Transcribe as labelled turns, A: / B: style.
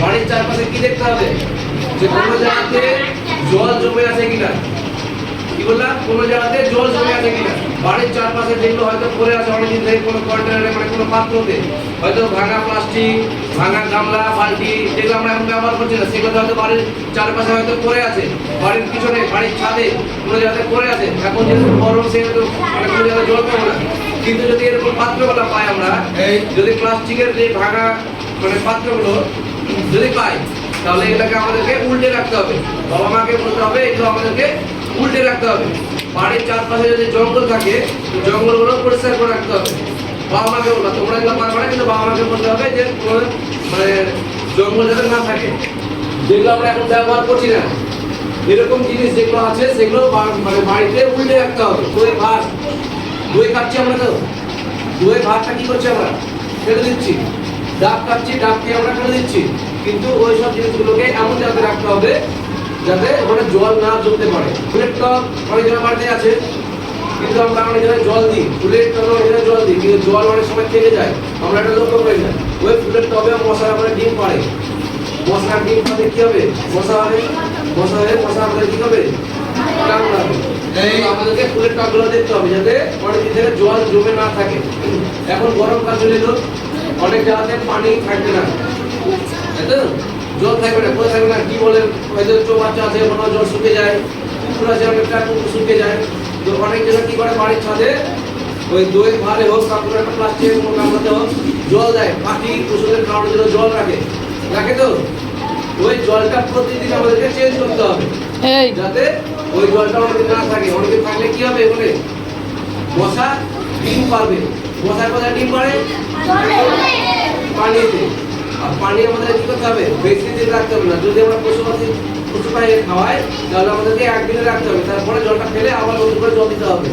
A: বাড়ির চারপাশে কি দেখতে হবে? যে কোনো জায়গাতে জল জমে আছে কিনা? কি বললাম? কোনো জায়গাতে জল জমে আছে কিনা? বাড়ির চারপাশে যেগুলো হয়তো পড়ে আছে অনেকদিন ধরে কোনো কন্টেনারে মানে কোনো পাত্রতে হয়তো ভাঙা প্লাস্টিক ভাঙা গামলা বালতি যেগুলো আমরা এখন ব্যবহার করছি না সেগুলো হয়তো বাড়ির চারপাশে হয়তো পড়ে আছে। বাড়ির পিছনে বাড়ির ছাদে কোনো জায়গাতে পড়ে আছে। এখন যেহেতু গরম সেহেতু মানে কোনো জায়গায় জল পাবো না। কিন্তু যদি এরকম পাত্রগুলো পাই আমরা এই যদি প্লাস্টিকের যে ভাঙা মানে পাত্রগুলো যদি পাই, তাহলে এটাকে আমাদেরকে উল্টে রাখতে হবে। বাবা মাকে বলতে হবে এগুলো আমাদেরকে উল্টে রাখতে হবে। বাড়ির চারপাশে যদি জঙ্গল থাকে জঙ্গলগুলো পরিষ্কার করে রাখতে হবে। বাবা মাকে বলব, তোমরা এগুলো পারবে না, কিন্তু বাবা মাকে বলতে হবে যে মানে জঙ্গল যাতে না থাকে। যেগুলো আমরা এখন ব্যবহার করছি না, এরকম জিনিস যেগুলো আছে, সেগুলো মানে বাড়িতে উল্টে রাখতে হবে। দই, ভাত। দই খাচ্ছি আমরা তো। দই, ভাতটা কি করছি আমরা? ফেলে দিচ্ছি। ডাব খাচ্ছি ডাবকে আমরা ফেলে দিচ্ছি। কিন্তু ওই সব জিনিসগুলোকে এমন জায়গায় রাখতে হবে যাতে ওখানে জল না জমতে পারে। ফুলের টক অনেক জনের বাড়িতে আছে কিন্তু আমরা অনেক জায়গায় জল দিই। ফুলের টবে অনেক জায়গায় জল দিই কিন্তু জল অনেক সময় থেকে যায়। আমরা এটা লক্ষ্য করি না ওই ফুলের টবে মশা আমরা ডিম পাড়ে। মশার ডিম পাড়ে কি হবে? মশা হবে? মশা হয়ে মশা আমাদের কি হবে কামড়াবে। আমাদেরকে ফুলের টবগুলো দেখতে হবে যাতে অনেক দিন থেকে জল জমে না থাকে। এখন গরমকাল চলে এলো। অনেক জায়গাতে পানি থাকবে না। তাই তো? জল থাকবে না কোথায় থাকবে না। কি বলে হয়তো চৌবাচ্চা আছে কোনো জল শুকে যায়। পুকুর আছে অনেকটা পুকুর শুকে যায়। তো অনেক জায়গায় কি করে? বাড়ির ছাদে ওই দই ভালে হোক একটা প্লাস্টিক কোনো গামলাতে হোক জল দেয়। পাখি পশুদের খাওয়ানোর জন্য জল রাখে। রাখে তো? ওই জলটা প্রতিদিন আমাদেরকে চেঞ্জ করতে হবে। যাতে ওই জলটা অনেকদিন না থাকে। অনেকদিন থাকলে কি হবে বলে মশা ডিম পারবে। মশার কোথায় ডিম পারে পানিতে। আর পানি আমাদের কি করতে হবে? বেশি দিন রাখতে হবে না। যদি আমরা পশু পাখি পশু পাখি খাওয়াই, তাহলে আমাদেরকে একদিনে রাখতে হবে। তারপরে জলটা ফেলে আবার নতুন করে জল দিতে হবে।